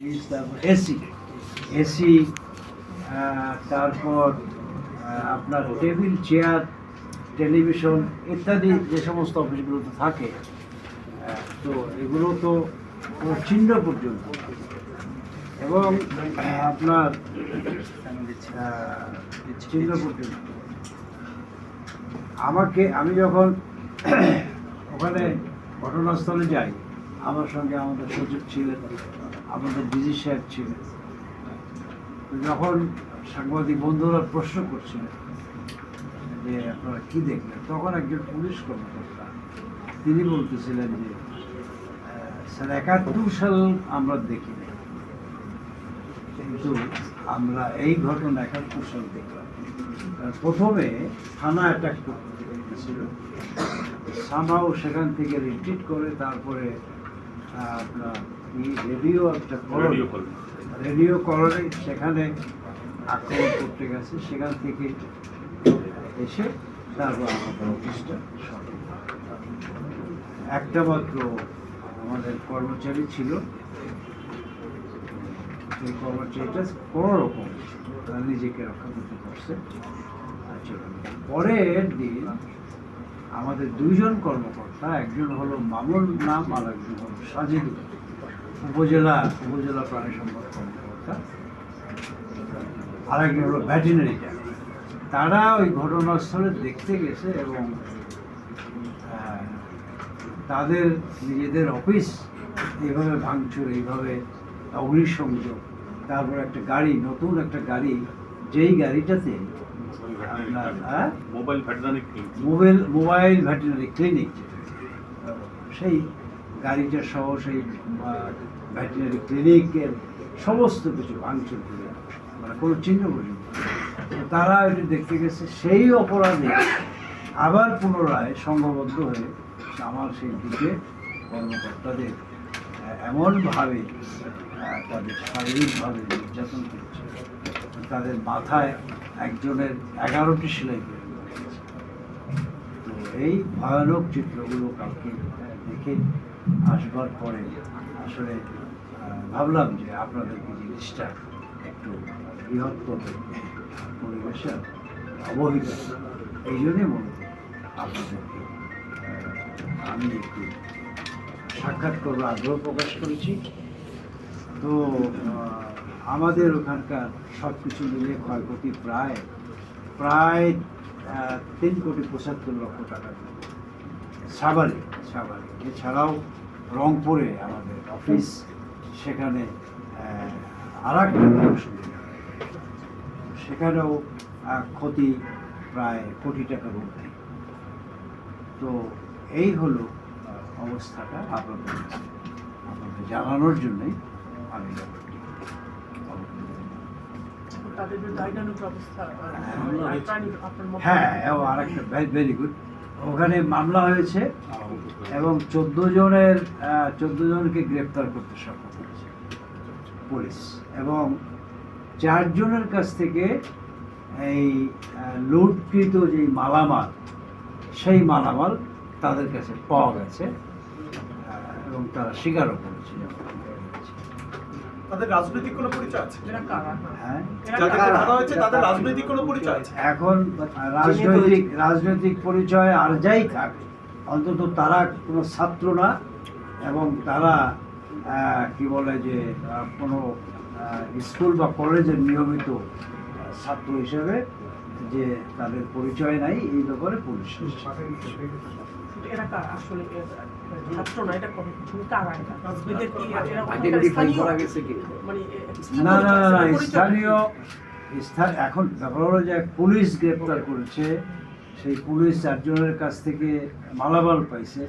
AC AC তারপর আপনার table, chair, television ইত্যাদি যে সমস্ত অফিসগুলোতে থাকে তো এগুলো তো চিহ্ন পর্যন্ত এবং আপনার চিহ্ন পর্যন্ত আমাকে, আমি যখন ওখানে ঘটনাস্থলে যাই আমার সঙ্গে আমাদের সচিব ছিলেন, আমাদের ডিজি সাহেব ছিলেন। যখন সাংবাদিক বন্ধুরা প্রশ্ন করছিলেন যে আপনারা কি দেখলেন, তখন একজন পুলিশ কর্মকর্তা, তিনি বলতেছিলেন যে স্যার, একাত্তর সাল আমরা দেখিনি। কিন্তু আমরা এই ঘটনা একাত্তর সাল দেখলাম। প্রথমে থানা অ্যাটাক করছিল। সামাও সেখান থেকে রিট্রিট করে, তারপরে রেডিও একটা রেডিও কল। রেডিও কলরে সেখানে আক্রমণ করতে গেছে সেখান থেকে এসে তারপর আমাদের অফিসটা। একটা মাত্র আমাদের কর্মচারী ছিল সেই কর্মচারীটা কোনো রকম তার নিজেকে রক্ষা করতে পারছে পরের দিন আমাদের দুইজন কর্মকর্তা, একজন হলো মামুন নাম আর একজন হলো সাজিদুল। উপজেলা উপজেলা প্রাণী সম্পদ কর্মকর্তা আর একজন হলো ভ্যাটেনারি তারা ওই ঘটনাস্থলে দেখতে গেছে এবং তাদের নিজেদের অফিস এইভাবে ভাঙচুর, এইভাবে অগ্নিসংযোগ, তারপর একটা গাড়ি, নতুন একটা গাড়ি, যেই গাড়িটাতে হ্যাঁ? Mobile veterinary clinic. Mobile mobile veterinary clinic. সেই গাড়িটা সহ সেই ভেটেরিনারি ক্লিনিকের সমস্ত কিছু ভাঙচুর করে মানে কোনো চিহ্ন পর্যন্ত তারা এটি দেখতে গেছে সেই অপরাধে আবার পুনরায় সংঘবদ্ধ হয়ে আমার সেই দিকে কর্মকর্তাদের এমনভাবে তাদের শারীরিকভাবে নির্যাতন করছে। তাদের মাথায় একজনের এগারোটি সেলাই করে তো এই ভয়ানক চিত্রগুলো কালকে দেখে আসবার পরে আসলে ভাবলাম যে আপনাদেরকে জিনিসটা একটু বৃহত্তর পরিবেশে অবহিত, এই জন্যই করি আপনাদেরকে আমি একটু সাক্ষাৎ করব আগ্রহ প্রকাশ করেছি। তো আমাদের ওখানকার সব কিছু মিলিয়ে ক্ষয়ক্ষতি প্রায় প্রায় তিন কোটি পঁচাত্তর লক্ষ টাকা। সাবারে সাবারে এছাড়াও রংপুরে আমাদের অফিস, সেখানে আর একটা সেখানেও ক্ষতি প্রায় কোটি টাকার ঊর্ধ্বে। তো এই হলো অবস্থাটা আপনাদের আপনাদের জানানোর জন্যই আমি। তাদের বিরুদ্ধে আইনানুগ ব্যবস্থা হ্যাঁ, ও আর একটা ভেরি গুড ওখানে মামলা হয়েছে এবং চোদ্দ জনের চোদ্দ জনকে গ্রেপ্তার করতে সক্ষম হয়েছে পুলিশ। এবং চারজনের কাছ থেকে এই লুটকৃত যে মালামাল সেই মালামাল তাদের কাছে পাওয়া গেছে এবং তারা স্বীকারও করেছে যে আমরা করেছি। তাদের রাজনৈতিক কোনো পরিচয় আছে? হ্যাঁ? ধরা হয়েছে তাদের রাজনৈতিক কোনো পরিচয় আছে এখন রাজনৈতিক রাজনৈতিক পরিচয় আর যাই থাক অন্তত তারা কোনো ছাত্র না এবং তারা আহ, কি বলে যে কোনো স্কুল বা কলেজের নিয়মিত ছাত্র হিসেবে যে তাদের পরিচয় নাই এই ব্যাপারে পুলিশ এরা কারা? আসলে ছাত্র না, এটা কোন- কারা এরা? এদের কি- এরা ওখানকার আইডেন্টিফাই স্থানীয়? করা গেছে মানে, না না না না পরিচয়? পরিচয়? স্থানীয় এখন ব্যাপার হলো যে পুলিশ গ্রেপ্তার করেছে সেই পুলিশ চারজনের কাছ থেকে মালামাল পাইছে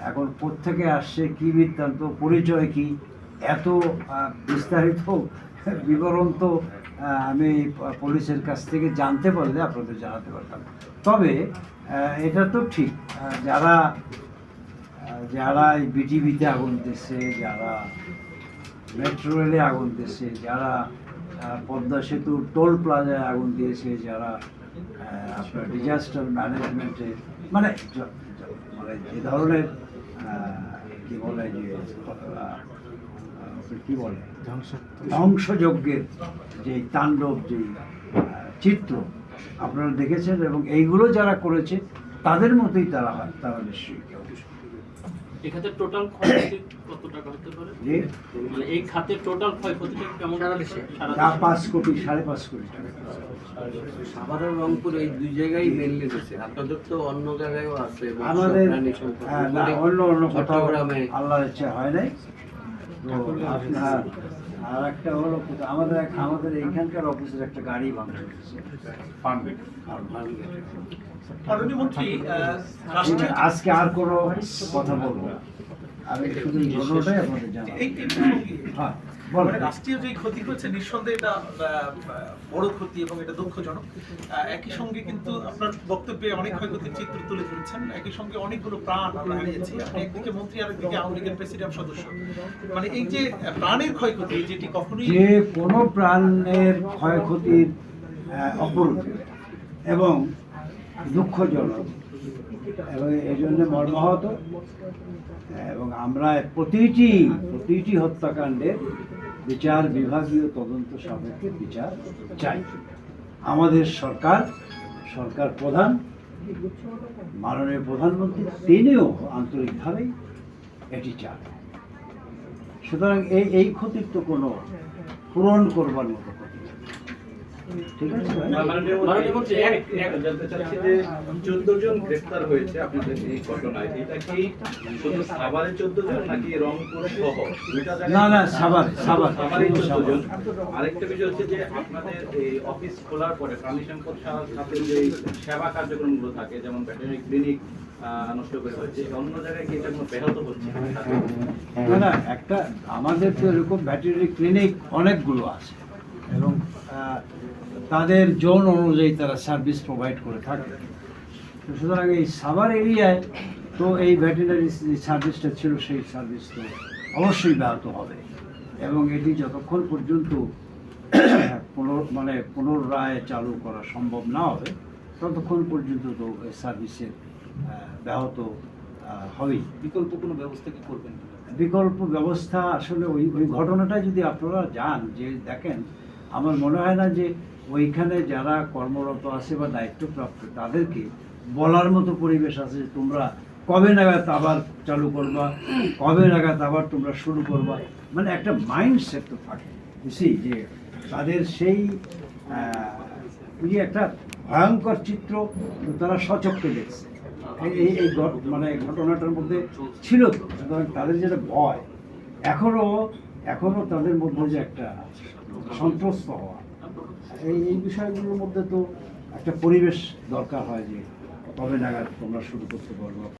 এখন কোত্থেকে আসছে কি বৃত্তান্ত পরিচয় কি এত বিস্তারিত বিবরণ তো আমি পুলিশের কাছ থেকে জানতে পারলে আপনাদের জানাতে পারতাম। তবে এটা তো ঠিক যারা যারা এই বিটিভিতে আগুন দিচ্ছে যারা মেট্রো রেলে আগুন দিচ্ছে যারা পদ্মা সেতুর টোল প্লাজায় আগুন দিয়েছে, যারা আপনার ডিজাস্টার ম্যানেজমেন্টে মানে মানে যে ধরনের কী বলে, যে কি বলে ধ্বংসযজ্ঞের যে তাণ্ডব যে চিত্র আপনারা দেখেছেন এবং এইগুলো যারা করেছে তাদের মতোই তারা হয় তারা নিশ্চয়ই কেউ এখানে টোটাল ক্ষয়ক্ষতি কত টাকা হতে পারে? মানে এই টোটাল ক্ষয়ক্ষতিটা কেমন? সারা? পাঁচ কোটি। সাড়ে পাঁচ কোটি। টাকা। সাভারের রংপুর এই দুই জায়গায় মেনলি আপনাদের তো অন্য জায়গায়ও আছে আমাদের হ্যাঁ, উপরে অন্য অন্য চট্টগ্রামে আল্লাহর ইচ্ছা হয় নাই। আপনার আর একটা হলো আমাদের আমাদের এইখানকার অফিসের একটা গাড়ি ভাঙচুর হয়েছে। আজকে আর কোনো কথা বলব আমি শুধু এই ঘটনাটাই আপনাদের প্রসঙ্গে, হ্যাঁ। রাষ্ট্রীয় যে ক্ষতি হয়েছে নিঃসন্দেহে এটা বড় ক্ষতি এবং এটা দুঃখজনক। একই সঙ্গে কিন্তু আপনার বক্তব্যে অনেক ক্ষয়ক্ষতির চিত্র তুলে ধরেছেন। একই সঙ্গে অনেকগুলো প্রাণ আমরা হারিয়েছি আপনি একদিকে মন্ত্রী আর একদিকে আওয়ামী লীগের প্রেসিডেন্ট সদস্য। মানে এই যে প্রাণের ক্ষয়ক্ষতি যেটি কখনোই যে কোনো প্রাণের ক্ষয়ক্ষতির অপরূপ। এবং দুঃখজনক। এবং এই জন্য মর্মাহত। এবং আমরা প্রতিটি প্রতিটি হত্যাকাণ্ডের বিচার বিভাগীয় তদন্ত সাপেক্ষে বিচার চাই। আমাদের সরকার সরকার প্রধান, মাননীয় প্রধানমন্ত্রী, তিনিও আন্তরিকভাবেই এটি চান। সুতরাং এই এই ক্ষতির তো কোনো পূরণ করবার মতো ক্ষতি চোদ্দ জন গ্রেফতার হয়েছে আপনাদের এই ঘটনায়। এটা কি শুধু সাভারে চোদ্দ জন নাকি রংপুর সহ? না, না, সাভার, সাভার, সাভারে চোদ্দ জন। আরেকটা বিষয় হচ্ছে যে আপনাদের এই অফিস খোলার পরে প্রাণী সম্পদ খাতের যে সেবা কার্যক্রমগুলো থাকে যেমন ভেটেরিনারি ক্লিনিক নষ্ট করে হয়েছে অন্য জায়গায় কি এটা কোনো ব্যাহত হচ্ছে না? না একটা আমাদের তো এরকম ভ্যাটেরিনারি ক্লিনিক অনেকগুলো আছে। তাদের জোন অনুযায়ী তারা সার্ভিস প্রোভাইড করে থাকে। তো সুতরাং এই সাভার এরিয়ায় তো এই ভ্যাটেরিনারি যে সার্ভিসটা ছিল সেই সার্ভিস তো অবশ্যই ব্যাহত হবে। এবং এটি যতক্ষণ পর্যন্ত পুনর মানে পুনরায় চালু করা সম্ভব না হবে ততক্ষণ পর্যন্ত তো এই সার্ভিসের ব্যাহত হবেই। বিকল্প কোনো ব্যবস্থা কি করবেন বিকল্প ব্যবস্থা আসলে ওই ওই ঘটনাটা যদি আপনারা যান যে দেখেন আমার মনে হয় না যে ওইখানে যারা কর্মরত আছে বা দায়িত্বপ্রাপ্ত, তাদেরকে বলার মতো পরিবেশ আছে যে তোমরা কবে নাগাদ আবার চালু করবা, কবে নাগাদ আবার তোমরা শুরু করবা। মানে একটা মাইন্ডসেট তো থাকে। বুঝছি যে তাদের সেই একটা ভয়ঙ্কর চিত্র তারা সচক্ষে দেখছে। এই- এই মানে ঘটনাটার মধ্যে ছিল তো। তাদের যেটা ভয়, এখনও এখনও তাদের মধ্যে যে একটা সন্ত্রস্ত হওয়া। এই এই বিষয়গুলোর মধ্যে তো একটা পরিবেশ দরকার হয় যে কবে নাগাদ তোমরা শুরু করতে পারব।